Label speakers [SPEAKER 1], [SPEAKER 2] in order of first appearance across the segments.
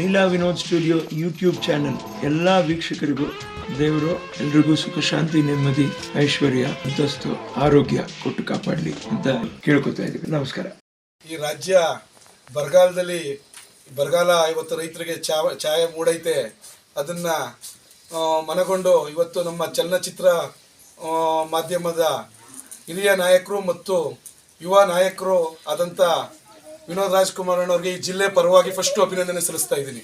[SPEAKER 1] Leela Vinod studio YouTube channel. ಎಲ್ಲ ವೀಕ್ಷಕರಿಗೂ, ದೇವರು, ಎಲ್ರಿಗೂ ಸುಖ, ಶಾಂತಿ, ನೆಮ್ಮದಿ, ಐಶ್ವರ್ಯ ಅಂತಸ್ತು ಆರೋಗ್ಯ ಕೊಟ್ಟು ಕಾಪಾಡಲಿ ಅಂತ ಕೇಳ್ಕೊತಾ ಇದ್ದೀವಿ. ನಮಸ್ಕಾರ.
[SPEAKER 2] ಈ ರಾಜ್ಯ ಬರಗಾಲದಲ್ಲಿ, ಬರಗಾಲ ಇವತ್ತು ರೈತರಿಗೆ ಛಾಯೆ ಮೂಡೈತೆ. ಅದನ್ನ ಮನಗೊಂಡು ಇವತ್ತು ನಮ್ಮ ಚಲನಚಿತ್ರ ಮಾಧ್ಯಮದ ಹಿರಿಯ ನಾಯಕರು ಮತ್ತು ಯುವ ನಾಯಕರು ಆದಂಥ ವಿನೋದ್ ರಾಜ್ಕುಮಾರ್ ಅಣ್ಣವ್ರಿಗೆ ಈ ಜಿಲ್ಲೆ ಪರವಾಗಿ ಫಸ್ಟ್ ಅಭಿನಂದನೆ ಸಲ್ಲಿಸ್ತಾ ಇದ್ದೀನಿ.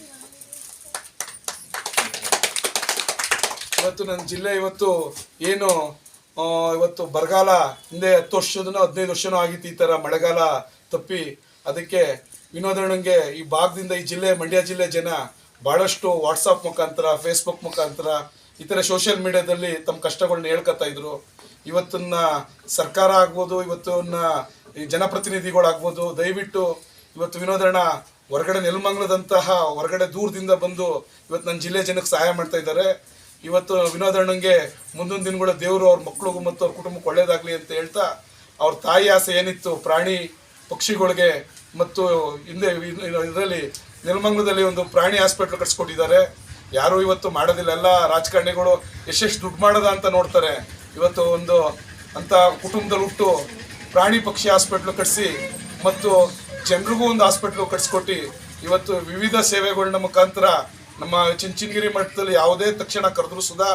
[SPEAKER 2] ಇವತ್ತು ನನ್ನ ಜಿಲ್ಲೆ ಇವತ್ತು ಏನು ಇವತ್ತು ಬರಗಾಲ ಹಿಂದೆ ಹತ್ತು ವರ್ಷದನೋ ಹದಿನೈದು ವರ್ಷನೂ ಆಗಿತ್ತು ಈ ಥರ ಮಳೆಗಾಲ ತಪ್ಪಿ. ಅದಕ್ಕೆ ವಿನೋದಣ್ಣಂಗೆ ಈ ಭಾಗದಿಂದ ಈ ಜಿಲ್ಲೆ, ಮಂಡ್ಯ ಜಿಲ್ಲೆ ಜನ ಭಾಳಷ್ಟು ವಾಟ್ಸಪ್ ಮುಖಾಂತರ ಫೇಸ್ಬುಕ್ ಮುಖಾಂತರ ಈ ಥರ ಸೋಷಿಯಲ್ ಮೀಡಿಯಾದಲ್ಲಿ ತಮ್ಮ ಕಷ್ಟಗಳನ್ನ ಹೇಳ್ಕೊತಾ ಇದ್ರು. ಇವತ್ತನ್ನ ಸರ್ಕಾರ ಆಗ್ಬೋದು, ಇವತ್ತನ್ನ ಈ ಜನಪ್ರತಿನಿಧಿಗಳಾಗ್ಬೋದು, ದಯವಿಟ್ಟು ಇವತ್ತು ವಿನೋದಣ್ಣ ಹೊರಗಡೆ ನೆಲಮಂಗ್ಲದಂತಹ ಹೊರಗಡೆ ದೂರದಿಂದ ಬಂದು ಇವತ್ತು ನನ್ನ ಜಿಲ್ಲೆ ಜನಕ್ಕೆ ಸಹಾಯ ಮಾಡ್ತಾ ಇದ್ದಾರೆ. ಇವತ್ತು ವಿನೋದಣ್ಣಂಗೆ ಮುಂದಿನ ದಿನಗಳ ದೇವರು ಅವ್ರ ಮಕ್ಕಳಿಗೂ ಮತ್ತು ಅವ್ರ ಕುಟುಂಬಕ್ಕೆ ಒಳ್ಳೇದಾಗಲಿ ಅಂತ ಹೇಳ್ತಾ ಅವ್ರ ತಾಯಿ ಆಸೆ ಏನಿತ್ತು, ಪ್ರಾಣಿ ಪಕ್ಷಿಗಳಿಗೆ ಮತ್ತು ಹಿಂದೆ ಇದರಲ್ಲಿ ನೆಲಮಂಗ್ಲದಲ್ಲಿ ಒಂದು ಪ್ರಾಣಿ ಹಾಸ್ಪಿಟ್ಲ್ ಕಟ್ಸ್ಕೊಟ್ಟಿದ್ದಾರೆ. ಯಾರೂ ಇವತ್ತು ಮಾಡೋದಿಲ್ಲ. ಎಲ್ಲ ರಾಜಕಾರಣಿಗಳು ಎಷ್ಟೆಷ್ಟು ದುಡ್ಡು ಮಾಡೋದ ಅಂತ ನೋಡ್ತಾರೆ. ಇವತ್ತು ಒಂದು ಅಂತ ಕುಟುಂಬದಲ್ಲಿ ಹುಟ್ಟು ಪ್ರಾಣಿ ಪಕ್ಷಿ ಹಾಸ್ಪಿಟ್ಲು ಕಟ್ಟಿಸಿ ಮತ್ತು ಜನರಿಗೂ ಒಂದು ಹಾಸ್ಪಿಟ್ಲು ಕಟ್ಸ್ಕೊಟ್ಟು ಇವತ್ತು ವಿವಿಧ ಸೇವೆಗಳನ್ನ ಮುಖಾಂತರ ನಮ್ಮ ಚಿಂಚನಗಿರಿ ಮಠದಲ್ಲಿ ಯಾವುದೇ ತಕ್ಷಣ ಕರೆದ್ರು ಸುಧಾ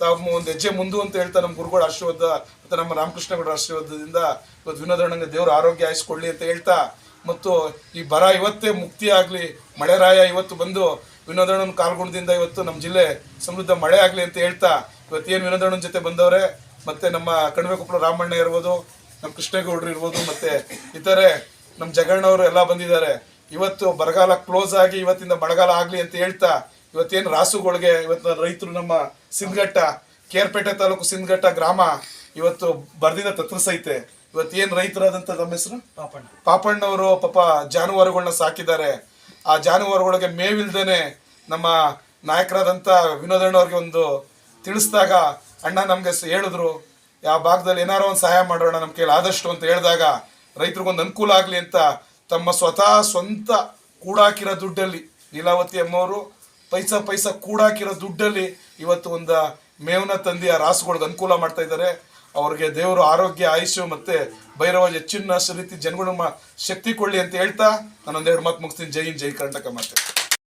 [SPEAKER 2] ತಾವು ಒಂದು ಹೆಜ್ಜೆ ಮುಂದು ಅಂತ ಹೇಳ್ತಾ ನಮ್ಮ ಗುರುಗಳ ಆಶೀರ್ವಾದ ಮತ್ತು ನಮ್ಮ ರಾಮಕೃಷ್ಣಗೌಡರ ಆಶೀರ್ವಾದದಿಂದ ಇವತ್ತು ವಿನೋದಣ್ಣಂಗೆ ದೇವರ ಆರೋಗ್ಯ ಆಯಿಸ್ಕೊಳ್ಳಿ ಅಂತ ಹೇಳ್ತಾ ಮತ್ತು ಈ ಬರ ಇವತ್ತೇ ಮುಕ್ತಿ ಆಗಲಿ ಮಳೆರಾಯ ಇವತ್ತು ಬಂದು ವಿನೋದಣ್ಣನ ಕಾಲ್ಗುಣದಿಂದ ಇವತ್ತು ನಮ್ಮ ಜಿಲ್ಲೆ ಸಮೃದ್ಧ ಮಳೆ ಆಗಲಿ ಅಂತ ಹೇಳ್ತಾ ಇವತ್ತೇನು ವಿನೋದಣ್ಣನ ಜೊತೆ ಬಂದವರೇ, ಮತ್ತು ನಮ್ಮ ಕಣಿವೆ ಕೊಪ್ಪಳ ರಾಮಣ್ಣ ಇರ್ಬೋದು ನಮ್ಮ ಕೃಷ್ಣೇಗೌಡರು ಇರ್ಬೋದು ಮತ್ತೆ ಇತರೆ ನಮ್ಮ ಜಗಣ್ಣವರು ಎಲ್ಲ ಬಂದಿದ್ದಾರೆ. ಇವತ್ತು ಬರಗಾಲ ಕ್ಲೋಸ್ ಆಗಿ ಇವತ್ತಿಂದ ಮಳೆಗಾಲ ಆಗಲಿ ಅಂತ ಹೇಳ್ತಾ ಇವತ್ತೇನು ರಾಸುಗಳಿಗೆ ಇವತ್ತು ರೈತರು ನಮ್ಮ ಸಿಂಧಘಟ್ಟ ಕೇರ್ಪೇಟೆ ತಾಲೂಕು ಸಿಂಧಘಟ್ಟ ಗ್ರಾಮ ಇವತ್ತು ಬರ್ದಿನ ತತ್ರಸೈತೆ ಇವತ್ತೇನು ರೈತರಾದಂಥ ನಮ್ಮ ಹೆಸರು? ಪಾಪಣ್ಣವರು ಪಾಪ ಜಾನುವಾರುಗಳನ್ನ ಸಾಕಿದ್ದಾರೆ. ಆ ಜಾನುವಾರುಗಳಿಗೆ ಮೇವಿಲ್ದೇನೆ ನಮ್ಮ ನಾಯಕರಾದಂಥ ವಿನೋದಣ್ಣವ್ರಿಗೆ ಒಂದು ತಿಳಿಸಿದಾಗ ಅಣ್ಣ ನಮಗೆ ಹೇಳಿದ್ರು ಯಾವ ಭಾಗದಲ್ಲಿ ಏನಾರೋ ಒಂದು ಸಹಾಯ ಮಾಡೋಣ ನಮ್ಮ ಕೈಲಿ ಆದಷ್ಟು ಅಂತ ಹೇಳಿದಾಗ ರೈತರಿಗೊಂದು ಅನುಕೂಲ ಆಗಲಿ ಅಂತ ತಮ್ಮ ಸ್ವತಃ ಸ್ವಂತ ಕೂಡಾಕಿರೋ ದುಡ್ಡಲ್ಲಿ, ಲೀಲಾವತಿ ಅಮ್ಮವರು ಪೈಸಾ ಪೈಸಾ ಕೂಡಾಕಿರೋ ದುಡ್ಡಲ್ಲಿ ಇವತ್ತು ಒಂದು ಮೇವನ ತಂದಿ ಆ ರಾಸುಗಳಿಗೆ ಅನುಕೂಲ ಮಾಡ್ತಾ ಇದ್ದಾರೆ. ಅವ್ರಿಗೆ ದೇವರು ಆರೋಗ್ಯ, ಆಯುಷ್ಯ ಮತ್ತೆ ಭೈರವ, ಹೆಚ್ಚಿನ ರೀತಿ ಜನಗಳ ಶಕ್ತಿ ಕೊಡ್ಲಿ ಅಂತ ಹೇಳ್ತಾ ನಾನೊಂದೆರಡು ಮಾತು ಮುಗಿಸ್ತೀನಿ. ಜೈ ಹಿಂದ್, ಜೈ ಕರ್ನಾಟಕ ಮಾತೆ.